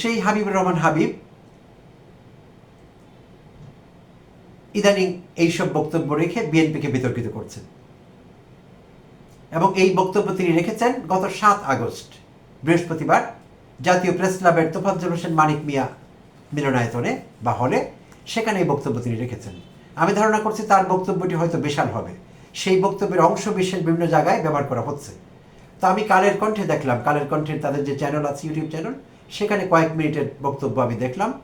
সেই হাবিবুর রহমান হাবিব ইদানিং এইসব বক্তব্য রেখে বিএনপিকে বিতর্কিত করছেন। এবং এই বক্তব্য তিনি রেখেছেন গত সাত আগস্ট, বৃহস্পতিবার, জাতীয় প্রেস ক্লাবের তোফাজ্জল হোসেন, মানিক মিয়া মিলনায়তনে বা হলে সেখানে এই বক্তব্য তিনি রেখেছেন। আমি ধারণা করছি তার বক্তব্যটি হয়তো বিশাল হবে। সেই বক্তব্যের অংশ বিশেষ বিভিন্ন জায়গায় ব্যবহার করা হচ্ছে। তো আমি কালের কণ্ঠে দেখলাম, কালের কণ্ঠের তাদের যে চ্যানেল আছে ইউটিউব চ্যানেল সেখানে কয়েক মিনিটের বক্তব্য আমি দেখলাম।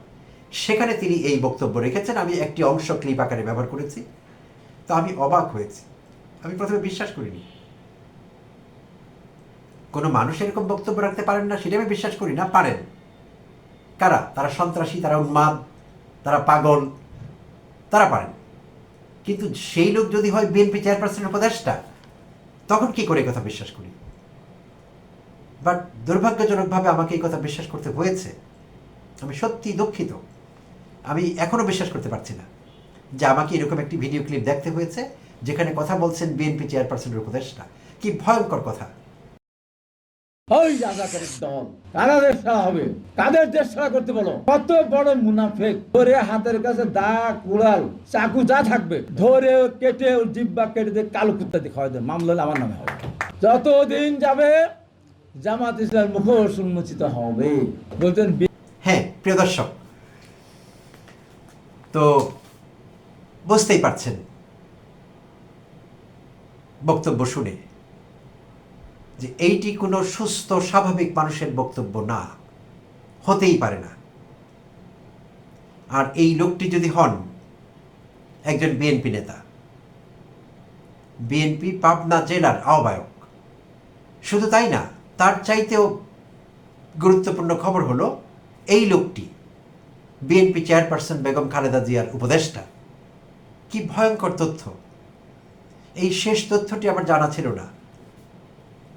সেখানে তিনি এই বক্তব্য রেখেছেন। আমি একটি অংশ ক্লিপ আকারে ব্যবহার করেছি। তো আমি অবাক হয়েছি। আমি প্রথমে বিশ্বাস করিনি। কোনো মানুষ এরকম বক্তব্য রাখতে পারেন না সেটা আমি বিশ্বাস করি না, পারেন। কারা? তারা সন্ত্রাসী, তারা উন্মাদ, তারা পাগল, তারা পারেন। কিন্তু সেই লোক যদি হয় বিএনপি চেয়ারপারসনের উপদেষ্টা, তখন কি করে কথা বিশ্বাস করি? বাট দুর্ভাগ্যজনকভাবে আমাকে এই কথা বিশ্বাস করতে হয়েছে। আমি সত্যি দুঃখিত। আমি এখনও বিশ্বাস করতে পারছি না যে আমাকে এরকম একটি ভিডিও ক্লিপ দেখতে হয়েছে যেখানে কথা বলছেন বিএনপি চেয়ারপারসনের উপদেষ্টা। কি ভয়ঙ্কর কথা। ওই দল। কারা দেশ হবে? কাদের দেশ ছাড়া করতে বলো? কত বড় মুনাফেক। ধরে হাতের কাছে দা কুড়াল, চাকু যা থাকবে, ধরে কেটে জিব্বা কেটে দিয়ে কালো কুত্তা দিয়ে খাওয়া মামলা আমার নামে হবে। যতদিন যাবে জামাত ইসলাম মুখোশ উন্মোচিত হবে। বলতেন হ্যাঁ প্রিয় দর্শক, তো বুঝতেই পারছেন বক্তব্য শুনে যে এইটি কোনো সুস্থ, স্বাভাবিক মানুষের বক্তব্য না, হতেই পারে না। আর এই লোকটি যদি হন একজন বিএনপি নেতা, বিএনপি পাবনা জেলার আহ্বায়ক, শুধু তাই না তার চাইতেও গুরুত্বপূর্ণ খবর হলো, এই লোকটি বিএনপি চেয়ারপারসন বেগম খালেদা জিয়ার উপদেষ্টা। কি ভয়ঙ্কর তথ্য। এই শেষ তথ্যটি আমার জানা ছিল না।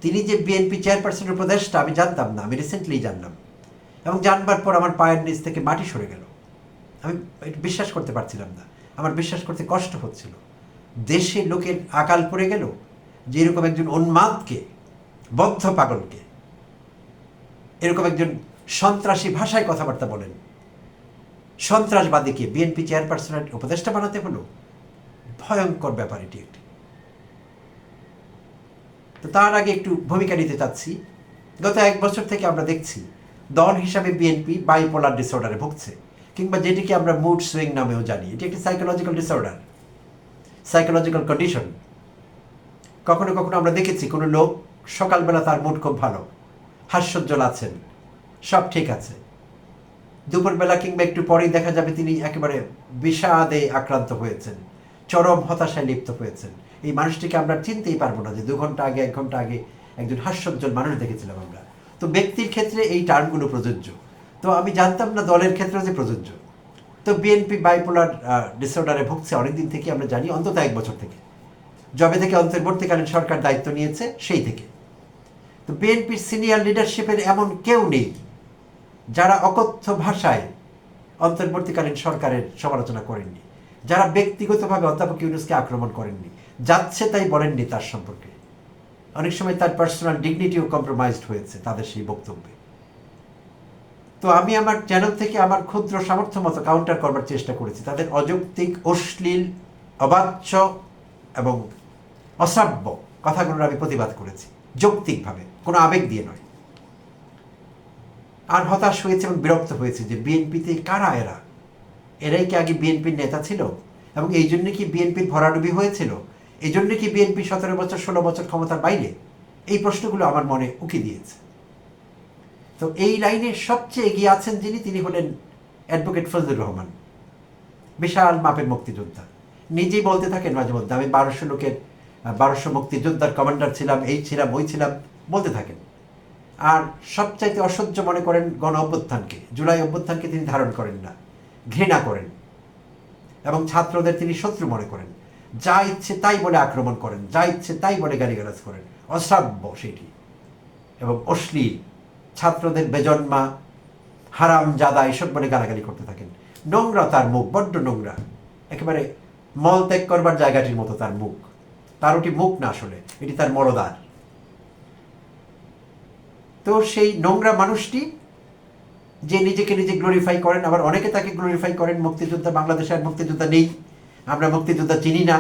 তিনি যে বিএনপি চেয়ারপারসনের উপদেষ্টা, আমি জানতাম না, আমি রিসেন্টলি জানলাম। এবং জানবার পর আমার পায়ের নিচ থেকে মাটি সরে গেল। আমি বিশ্বাস করতে পারছিলাম না। আমার বিশ্বাস করতে কষ্ট হচ্ছিল। দেশে লোকের আকাল পড়ে গেল যে এরকম একজন উন্মাদকে বদ্ধ পাগলকে। এরকম একজন সন্ত্রাসী ভাষায় কথাবার্তা বলেন। সন্ত্রাসবাদীকে বিএনপি চেয়ারপারসনের উপদেষ্টা বানাতে হলো? ভয়ঙ্কর ব্যাপার এটি একটি। তো তার আগে একটু ভূমিকা নিতে চাচ্ছি। গত এক বছর থেকে আমরা দেখছি, দল হিসাবে বিএনপি বাইপোলার ডিসঅর্ডারে ভুগছে, কিংবা যেটিকে আমরা মুড সুইং নামেও জানি। এটি একটি সাইকোলজিক্যাল ডিসঅর্ডার সাইকোলজিক্যাল কন্ডিশন কখনো কখনো আমরা দেখেছি কোনো লোক সকালবেলা তার মুড খুব ভালো। হাস্যজ্জ্বল আছেন। সব ঠিক আছে। দুপুরবেলা কিংবা একটু পরেই দেখা যাবে তিনি একেবারে বিষাদে আক্রান্ত হয়েছেন। চরম হতাশায় লিপ্ত হয়েছেন। এই মানুষটিকে আমরা চিনতেই পারব না যে দু ঘণ্টা আগে, এক ঘণ্টা আগে একজন হাস্যোজ্জ্বল মানুষ দেখেছিলাম আমরা। তো ব্যক্তির ক্ষেত্রে এই টার্মগুলো প্রযোজ্য। তো আমি জানতাম না দলের ক্ষেত্রেও যে প্রযোজ্য। তো বিএনপি বাইপোলার ডিসঅর্ডারে ভুগছে অনেকদিন থেকে, আমরা জানি অন্তত এক বছর থেকে। যবে থেকে অন্তর্বর্তীকালীন সরকার দায়িত্ব নিয়েছে, সেই থেকে। তো বিএনপির সিনিয়র লিডারশিপের এমন কেউ নেই যারা অকথ্য ভাষায় অন্তর্বর্তীকালীন সরকারের সমালোচনা করেননি, যারা ব্যক্তিগতভাবে অধ্যাপক ইউনুসকে আক্রমণ করেননি, যাচ্ছে তাই বলেননি তার সম্পর্কে। অনেক সময় তার পার্সোনাল ডিগনিটিও কম্প্রোমাইজড হয়েছে তাদের সেই বক্তব্যে। তো আমি আমার চ্যানেল থেকে আমার ক্ষুদ্র সামর্থ্য মতো কাউন্টার করবার চেষ্টা করেছি। তাদের অযৌক্তিক, অশ্লীল, অবাচ্য এবং অশ্রাব্য কথাগুলোর আমি প্রতিবাদ করেছি। যৌক্তিকভাবে, কোনো আবেগ দিয়ে নয়। আর হতাশ হয়েছে এবং বিরক্ত হয়েছে যে বিএনপিতে কারা এরা? এরাই কি আগে বিএনপির নেতা ছিল? এবং এই জন্য কি বিএনপির ভরাডুবি হয়েছিল? এই জন্য কি বিএনপি সতেরো বছর, ষোলো বছর ক্ষমতার বাইরে? এই প্রশ্নগুলো আমার মনে উকি দিয়েছে। তো এই লাইনে সবচেয়ে এগিয়ে আছেন যিনি, তিনি হলেন অ্যাডভোকেট ফজলুর রহমান। বিশাল মাপের মুক্তিযোদ্ধা। নিজেই বলতে থাকেন মাঝে মধ্যে আমি বারোশো লোকের বারোশো মুক্তিযোদ্ধার কমান্ডার ছিলাম, এই ছিলাম, ওই ছিলাম, বলতে থাকেন। আর সবচাইতে অসহ্য মনে করেন গণ অভ্যুত্থানকে, জুলাই অভ্যুত্থানকে তিনি ধারণ করেন না, ঘৃণা করেন। এবং ছাত্রদের তিনি শত্রু মনে করেন। যা ইচ্ছে তাই বলে আক্রমণ করেন, যা ইচ্ছে তাই বলে গালিগালাজ করেন, অশ্রাব্য সেটি। এবং অশ্লীল, ছাত্রদের বেজন্মা, হারাম জাদা এসব বলে গালাগালি করতে থাকেন। নোংরা তার মুখ, বড্ড নোংরা, একেবারে মল ত্যাগ করবার জায়গাটির মতো তার মুখ। তার ওটি মুখ না আসলে এটি তার মরদার। তো সেই নোংরা মানুষটি, যে নিজেকে নিজে গ্লোরিফাই করেন, আবার অনেকে তাকে গ্লোরিফাই করেন, মুক্তিযোদ্ধা বাংলাদেশে আর মুক্তিযোদ্ধা নেই। আমরা মুক্তিযোদ্ধা চিনি না,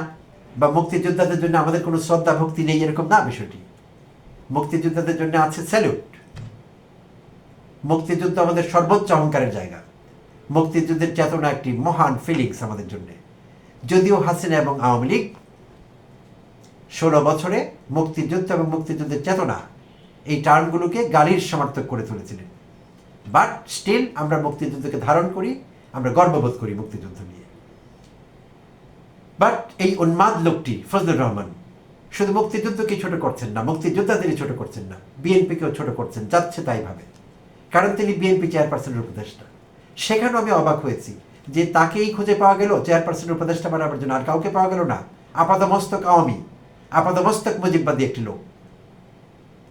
বা মুক্তিযোদ্ধাদের জন্য আমাদের কোনো শ্রদ্ধা, ভক্তি নেই, এরকম না বিষয়টি। মুক্তিযোদ্ধাদের জন্য আছে স্যালুট মুক্তিযুদ্ধ আমাদের সর্বোচ্চ অহংকারের জায়গা। মুক্তিযুদ্ধের চেতনা একটি মহান ফিলিংস আমাদের জন্য। যদিও হাসিনা এবং আওয়ামী লীগ ষোলো বছরে মুক্তিযুদ্ধ এবং মুক্তিযুদ্ধের চেতনা এই টার্মগুলোকে গালির সমার্থক করে তুলেছিলেন। বাট স্টিল আমরা মুক্তিযুদ্ধকে ধারণ করি, আমরা গর্ববোধ করি মুক্তিযুদ্ধ নিয়ে। বাট এই উন্মাদ লোকটি, ফজলুর রহমান, শুধু মুক্তিযুদ্ধকে ছোট করছেন না, মুক্তিযোদ্ধাদেরই ছোট করছেন না, বিএনপিকেও ছোট করছেন, যাচ্ছে তাই ভাবে। কারণ তিনি বিএনপি চেয়ারপারসনের উপদেষ্টা। সেখানেও আমি অবাক হয়েছি যে তাকেই খুঁজে পাওয়া গেল, চেয়ারপারসনের উপদেষ্টা বানাবার জন্য আর কাউকে পাওয়া গেল না। আপাদমস্তক আওয়ামী। আপাদমস্তক মুজিববাদী একটি লোক।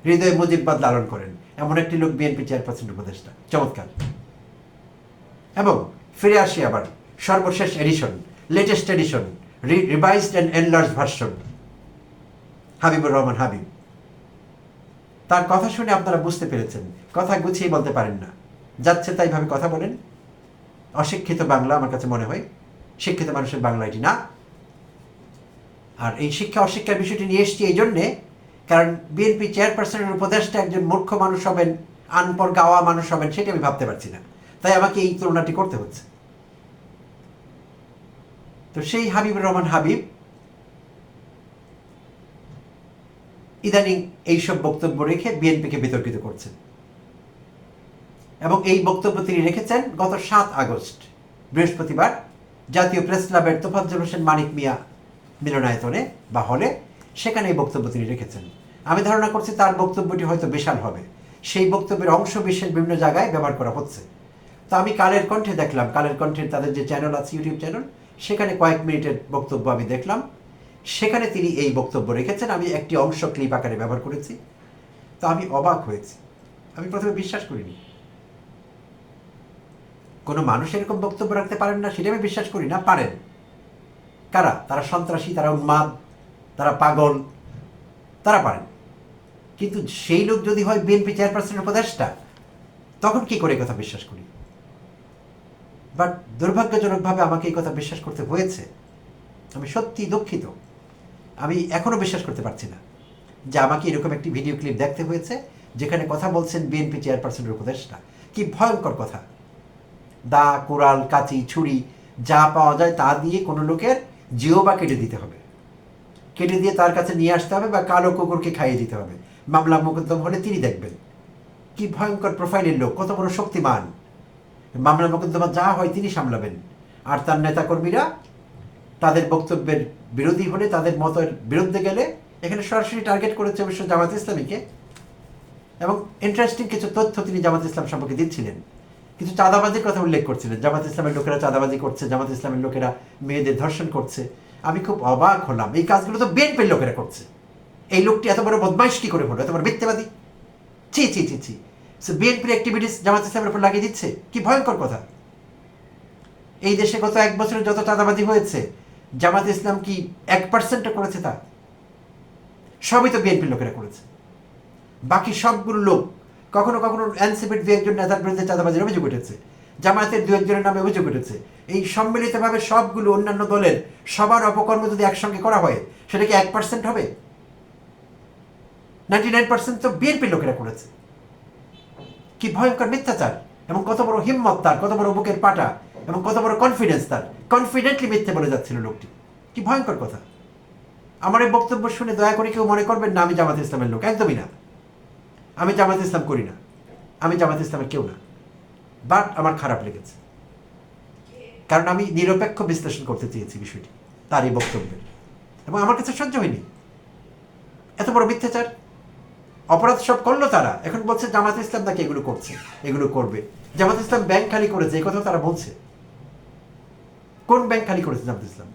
হৃদয়ে মুজিববাদ লালন করেন এমন একটি লোক বিএনপি চেয়ারপারসন উপদেষ্টা। চমৎকার। এবং ফিরে আসি আবার, সর্বশেষ edition latest edition revised and enlarge version Habibur Rahman Habib. তার কথা শুনে আপনারা বুঝতে পেরেছেন, কথা গুছিয়ে বলতে পারেন না। যাচ্ছে তাই ভাবে কথা বলেন। অশিক্ষিত বাংলা আমার কাছে মনে হয়। শিক্ষিত মানুষের বাংলা এটি না। আর এই শিক্ষা অশিক্ষার বিষয়টি নিয়ে এসেছি এই জন্যে, কারণ বিএনপি চেয়ারপারসনের উপদেষ্টা একজন মূর্খ মানুষ হবেন, আনপর গাওয়া মানুষ হবেন, সেটা আমি ভাবতে পারছি না। তাই আমাকে এই তুলনাটি করতে হচ্ছে। তো সেই হাবিবুর রহমান হাবিব ইদানিং এইসব বক্তব্য রেখে বিএনপিকে বিতর্কিত করছেন। এবং এই বক্তব্য তিনি রেখেছেন গত সাত আগস্ট, বৃহস্পতিবার, জাতীয় প্রেস ক্লাবের তোফাজ্জল হোসেন মানিক মিয়া মিলনায়তনে বা হলে সেখানে এই বক্তব্য তিনি রেখেছেন। আমি ধারণা করছি তার বক্তব্যটি হয়তো বিশাল হবে। সেই বক্তব্যের অংশ বিশেষ বিভিন্ন জায়গায় ব্যবহার করা হচ্ছে। তো আমি কালের কণ্ঠে দেখলাম, কালের কণ্ঠের তাদের যে চ্যানেল আছে ইউটিউব চ্যানেল সেখানে কয়েক মিনিটের বক্তব্য আমি দেখলাম। সেখানে তিনি এই বক্তব্য রেখেছেন। আমি একটি অংশ ক্লিপ আকারে ব্যবহার করেছি। তো আমি অবাক হয়েছি। আমি প্রথমে বিশ্বাস করিনি। কোনো মানুষ এরকম বক্তব্য রাখতে পারেন না, সেটা আমি বিশ্বাস করি না, পারেন। কারা? তারা সন্ত্রাসী, তারা উন্মাদ, তারা পাগল, তারা পারেন। কিন্তু সেই লোক যদি হয় বিএনপি চেয়ারপারসনের উপদেষ্টা, তখন কি করে কথা বিশ্বাস করি? বাট দুর্ভাগ্যজনকভাবে আমাকে এই কথা বিশ্বাস করতে হয়েছে। আমি সত্যি দুঃখিত। আমি এখনও বিশ্বাস করতে পারছি না যে আমাকে এরকম একটি ভিডিও ক্লিপ দেখতে হয়েছে, যেখানে কথা বলছেন বিএনপি চেয়ারপারসনের উপদেষ্টা। কি ভয়ঙ্কর কথা। দা, কোরাল, কাঁচি, ছুরি, যা পাওয়া যায় তা দিয়ে কোনো লোকের জিও বা কেটে দিতে হবে। কেটে দিয়ে তার কাছে নিয়ে আসতে হবে বা কালো কুকুরকে খাইয়ে দিতে হবে। মামলা মোকদ্দম হলে তিনি দেখবেন। কি ভয়ঙ্কর প্রোফাইলের লোক, কত বড় শক্তিমান। মামলা মোকদ্দমা যা হয় তিনি সামলাবেন। আর তার নেতাকর্মীরা তাদের বক্তব্যের বিরোধী হলে, তাদের মতের বিরুদ্ধে গেলে এখানে সরাসরি টার্গেট করেছে অবশ্য জামাত ইসলামীকে। এবং ইন্টারেস্টিং কিছু তথ্য তিনি জামাত ইসলাম সম্পর্কে দিচ্ছিলেন। কিছু চাঁদাবাজির কথা উল্লেখ করছিলেন। জামাত ইসলামের লোকেরা চাঁদাবাজি করছে, জামাত ইসলামের লোকেরা মেয়েদের ধর্ষণ করছে। আমি খুব অবাক হলাম। এই কাজগুলো তো বিএনপির লোকেরা করছে। এই লোকটি এত বড় বদমাইশ কি করে হলো, এত বড় মিথ্যেবাদী। ছি ছি ছি ছি। সে বিএনপির অ্যাক্টিভিটিস জামাত ইসলামের উপর লাগিয়ে দিচ্ছে? কি ভয়ঙ্কর কথা। এই দেশে গত এক বছরে যত চাঁদাবাজি হয়েছে, জামাত ইসলাম কি এক পার্সেন্টও করেছে তা? সবই তো বিএনপির লোকেরা করেছে। বাকি সবগুলো লোক কখনো কখনো এনসিপির দু একজন নেতার বিরুদ্ধে চাঁদাবাজির অভিযোগ উঠেছে। জামায়াতের দু একজনের নামে অভিযোগ উঠেছে। এই সম্মিলিতভাবে সবগুলো অন্যান্য দলের সবার অপকর্ম যদি একসঙ্গে করা হয়, সেটা কি এক পার্সেন্ট হবে? নাইনটি নাইন পার্সেন্ট তো বিএনপির লোকেরা করেছে। কি ভয়ঙ্কর মিথ্যাচার এবং কত বড় হিম্মত তার, কত বড় বুকের পাটা এবং কত বড় কনফিডেন্স তার। কনফিডেন্টলি মিথ্যে বলে যাচ্ছিল লোকটি। কি ভয়ঙ্কর কথা। আমার এই বক্তব্য শুনে দয়া করে কেউ মনে করবেন না আমি জামাত ইসলামের লোক, একদমই না। আমি জামাত ইসলাম করি না। আমি জামাত ইসলামের কেউ না। বাট আমার খারাপ লেগেছে। কারণ আমি নিরপেক্ষ বিশ্লেষণ করতে চেয়েছি বিষয়টি, তার এই বক্তব্যের। এবং আমার কাছে সহ্য হয়নি। এত বড় মিথ্যাচার। অপরাধ সব করল তারা। এখন বলছে জামাত ইসলাম নাকি এগুলো করছে, এগুলো করবে। জামাত ইসলাম ব্যাংক খালি করেছে, এই কথা তারা বলছে। কোন ব্যাংক খালি করেছে জামাত ইসলাম?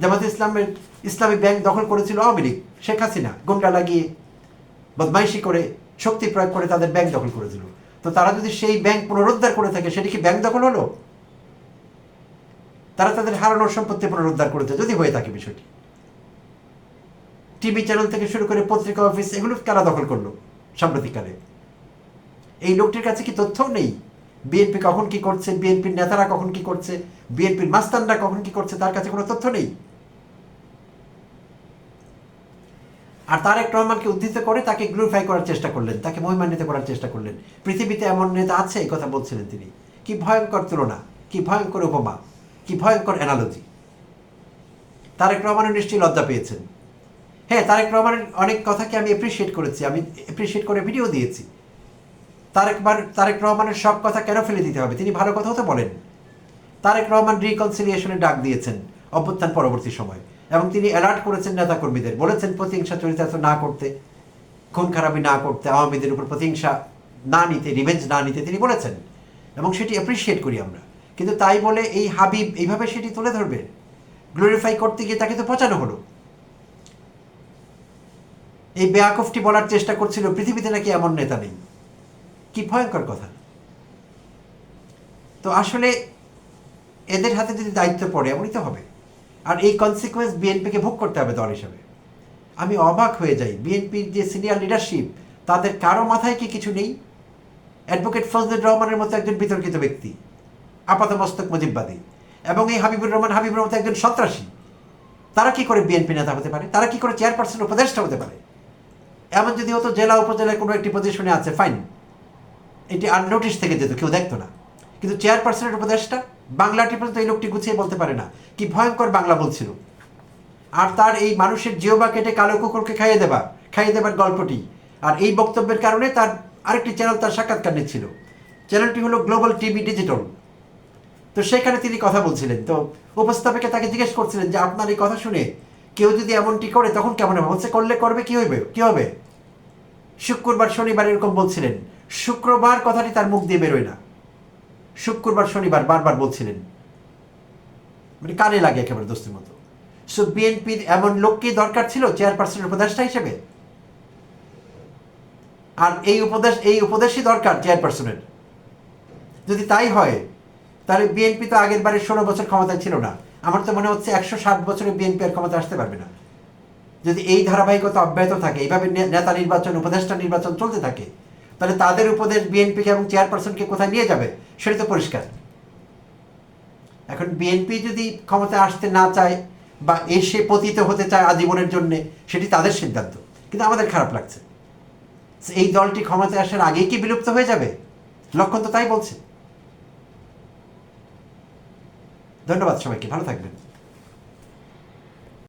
জামাত ইসলামের ইসলামী ব্যাংক দখল করেছিল আওয়ামী লীগ, শেখ হাসিনা, গুন্ডা লাগিয়ে। বদমাইশি করে, শক্তি প্রয়োগ করে তাদের ব্যাংক দখল করেছিল তো তারা যদি সেই ব্যাংক পুনরুদ্ধার করে থাকে, সেটি কি ব্যাংক দখল হলো? তারা তাদের হারানোর সম্পত্তি পুনরুদ্ধার করেছে, যদি হয়ে থাকে বিষয়টি। টিভি চ্যানেল থেকে শুরু করে পত্রিকা অফিস এগুলো কারা দখল করল সাম্প্রতিককালে? এই লোকটির কাছে কি তথ্যও নেই? বিএনপি কখন কি করছে? বিএনপির নেতারা কখন কি করছে? বিএনপির মাস্তানরা কখন কি করছে? তার কাছে কোনো তথ্য নেই? আর তারেক রহমানকে উদ্ধৃত করে তাকে গ্লোরিফাই করার চেষ্টা করলেন, তাকে মহিমান্বিত করার চেষ্টা করলেন। পৃথিবীতে এমন নেতা আছে, এই কথা বলছিলেন তিনি। কি ভয়ঙ্কর তুলনা, কি ভয়ঙ্কর উপমা, কি ভয়ঙ্কর অ্যানালজি তারেক রহমানের নিশ্চয়ই লজ্জা পেয়েছেন। হ্যাঁ তারেক রহমানের অনেক কথাকে আমি অ্যাপ্রিসিয়েট করেছি, আমি অ্যাপ্রিসিয়েট করে ভিডিও দিয়েছি। তারেকবার তারেক রহমানের সব কথা কেন ফেলে দিতে হবে? তিনি ভালো কথাও তো বলেন। তারেক রহমান রিকনসিলিয়েশনের ডাক দিয়েছেন, অভ্যুত্থান পরবর্তী সময়। এবং তিনি অ্যালার্ট করেছেন নেতাকর্মীদের। বলেছেন প্রতিহিংসা চরিতার্থ না করতে, খুন খারাপি না করতে, আওয়ামীদের উপর প্রতিহিংসা না নিতে রিভেঞ্জ না নিতে তিনি বলেছেন। এবং সেটি অ্যাপ্রিসিয়েট করি আমরা। কিন্তু তাই বলে এই হাবিব এইভাবে সেটি তুলে ধরবে? গ্লোরিফাই করতে গিয়ে তাকে তো পচানো হলো। এই বেয়াকফটি বলার চেষ্টা করছিল, পৃথিবীতে নাকি এমন নেতা নেই। কি ভয়ঙ্কর কথা। তো আসলে এদের হাতে যদি দায়িত্ব পড়ে, এমনই তো হবে। আর এই কনসিকুয়েন্স বিএনপিকে ভোগ করতে হবে দল হিসাবে। আমি অবাক হয়ে যাই। বিএনপির যে সিনিয়র লিডারশিপ তাদের কারও মাথায় কি কিছু নেই? অ্যাডভোকেট ফজলুর রহমানের মতো একজন বিতর্কিত ব্যক্তি, আপাতমস্তক মুজিববাদী এবং এই হাবিবুর রহমান হাবিবুর মতো একজন সন্ত্রাসী। তারা কি করে বিএনপি নেতা হতে পারে? তারা কি করে চেয়ারপারসন উপদেষ্টা হতে পারে? এমন যদি হতো জেলা উপজেলায় কোনো একটি পজিশনে আছে ফাইন এটি আর নোটিশ থেকে যেত, কেউ দেখতো না। কিন্তু চেয়ারপারসনের উপদেশটা বাংলাটি পর্যন্ত এই লোকটি গুছিয়ে বলতে পারে না। কি ভয়ঙ্কর বাংলা বলছিল। আর তার এই মানুষের জিওবা কেটে কালো কুকুরকে খাইয়ে দেবা খাইয়ে দেবার গল্পটি। আর এই বক্তব্যের কারণে তার আরেকটি চ্যানেল তার সাক্ষাৎকার নিচ্ছিল। চ্যানেলটি হলো গ্লোবাল টিভি ডিজিটাল তো সেখানে তিনি কথা বলছিলেন। তো উপস্থাপিকা তাকে জিজ্ঞেস করছিলেন যে, আপনার এই কথা শুনে কেউ যদি এমনটি করে, তখন কেমন হবে? হচ্ছে করলে করবে, কি হইবে? কি হবে? শুক্রবার, শনিবার এরকম বলছিলেন। শুক্রবার কথাটি তার মুখ দিয়ে বেরোয় না। শুক্রবার, শনিবার বারবার বলছিলেন। মানে কানে লাগে একেবারে দোস্তের মতো। সো বিএনপির এমন লোককে দরকার ছিল চেয়ারপারসনের উপদেষ্টা হিসেবে? আর এই উপদেশ, এই উপদেশই দরকার চেয়ারপারসনের যদি তাই হয়, তাহলে বিএনপি তো আগের বারে ষোলো বছর ক্ষমতায় ছিল না। আমার তো মনে হচ্ছে একশো ষাট বছরে বিএনপি আর ক্ষমতা আসতে পারবে না। যদি এই ধারাবাহিকতা অব্যাহত থাকে, এইভাবে নেতা নির্বাচন, উপদেষ্টা নির্বাচন চলতে থাকে তাহলে তাদের উপদেশ বিএনপিকে এবং চেয়ারপারসনকে কোথায় নিয়ে যাবে? সেটা তো পরিষ্কার। এখন বিএনপি যদি ক্ষমতায় আসতে না চায় বা এসে পতিত হতে চায় আজীবনের জন্য, সেটি তাদের সিদ্ধান্ত। কিন্তু আমাদের খারাপ লাগছে। এই দলটি ক্ষমতায় আসার আগেই কি বিলুপ্ত হয়ে যাবে? লক্ষণ তো তাই বলছে। ধন্যবাদ সবাইকে, ভালো থাকবেন।